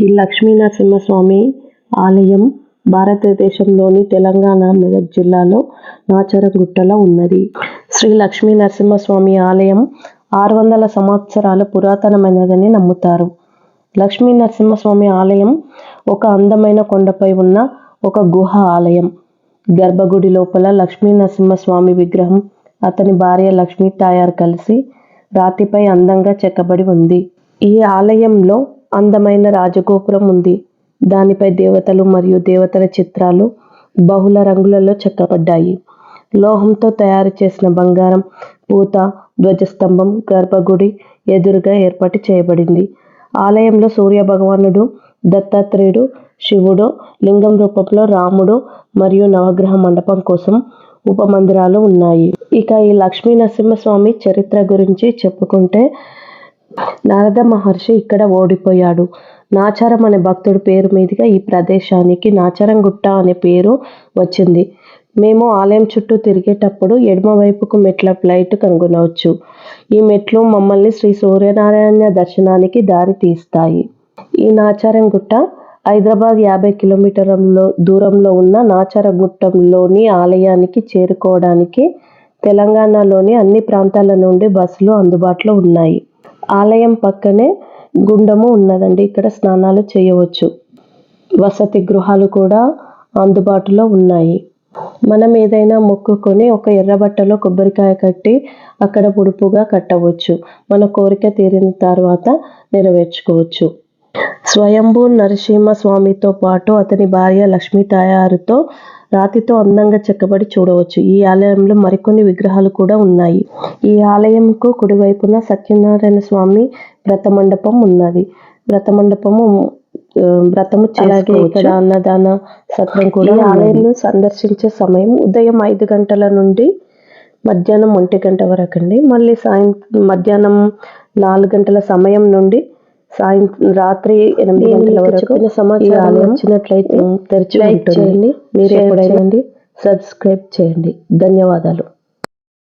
ఈ లక్ష్మీనరసింహస్వామి ఆలయం భారతదేశంలోని తెలంగాణ మెదక్ జిల్లాలో నాచరగుట్టలో ఉన్నది. శ్రీ లక్ష్మీ నరసింహస్వామి ఆలయం ఆరు వందల సంవత్సరాల పురాతనమైనదని నమ్ముతారు. లక్ష్మీ నరసింహస్వామి ఆలయం ఒక అందమైన కొండపై ఉన్న ఒక గుహ ఆలయం. గర్భగుడి లోపల లక్ష్మీ నరసింహస్వామి విగ్రహం అతని భార్య లక్ష్మీ తాయారు కలిసి రాతిపై అందంగా చెక్కబడి ఉంది. ఈ ఆలయంలో అందమైన రాజగోపురం ఉంది. దానిపై దేవతలు మరియు దేవతల చిత్రాలు బహుళ రంగులలో చెక్కబడ్డాయి. లోహంతో తయారు చేసిన బంగారం పూత ధ్వజస్తంభం గర్భగుడి ఎదురుగా ఏర్పాటు చేయబడింది. ఆలయంలో సూర్య భగవానుడు దత్తాత్రేయుడు శివుడు లింగం రూపంలో రాముడు మరియు నవగ్రహ మండపం కోసం ఉపమందిరాలు ఉన్నాయి. ఇక ఈ లక్ష్మీ నరసింహస్వామి చరిత్ర గురించి చెప్పుకుంటే నారద మహర్షి ఇక్కడ ఓడిపోయాడు. నాచారం అనే భక్తుడి పేరు మీదుగా ఈ ప్రదేశానికి నాచారం గుట్ట అనే పేరు వచ్చింది. మేము ఆలయం చుట్టూ తిరిగేటప్పుడు ఎడమవైపుకు మెట్ల ఫ్లైట్ కనుగొనవచ్చు. ఈ మెట్లు మమ్మల్ని శ్రీ సూర్యనారాయణ దర్శనానికి దారి తీస్తాయి. ఈ నాచారం గుట్ట హైదరాబాద్ యాభై కిలోమీటర్లో దూరంలో ఉన్న నాచారగుట్టంలోని ఆలయానికి చేరుకోవడానికి తెలంగాణలోని అన్ని ప్రాంతాల నుండి బస్సులు అందుబాటులో ఉన్నాయి. ఆలయం పక్కనే గుండము ఉన్నదండి. ఇక్కడ స్నానాలు చేయవచ్చు. వసతి గృహాలు కూడా అందుబాటులో ఉన్నాయి. మనం ఏదైనా మొక్కుకొని ఒక ఎర్రబట్టలో కొబ్బరికాయ కట్టి అక్కడ పొడుపుగా కట్టవచ్చు. మన కోరిక తీరిన తర్వాత నెరవేర్చుకోవచ్చు. స్వయంభూ నరసింహ స్వామితో పాటు అతని భార్య లక్ష్మీ తాయారుతో రాతితో అందంగా చెక్కబడి చూడవచ్చు. ఈ ఆలయంలో మరికొన్ని విగ్రహాలు కూడా ఉన్నాయి. ఈ ఆలయంకు కుడివైపున సత్యనారాయణ స్వామి వ్రత మండపం ఉన్నది. వ్రత మండపము వ్రతము అలాగే ఇక్కడ అన్నదాన సత్రం కూడా ఈ ఆలయంను సందర్శించే సమయం ఉదయం ఐదు గంటల నుండి మధ్యాహ్నం ఒంటి గంట వరకు అండి మళ్ళీ సాయంత్రం మధ్యాహ్నం నాలుగు గంటల సమయం నుండి సాయంత్రం రాత్రి ఎనిమిది గంటల వరకు సమాచారం వచ్చినట్లయితే తెరిచి ఉంటుంది. మీరు ఎప్పుడైనా సబ్స్క్రైబ్ చేయండి. ధన్యవాదాలు.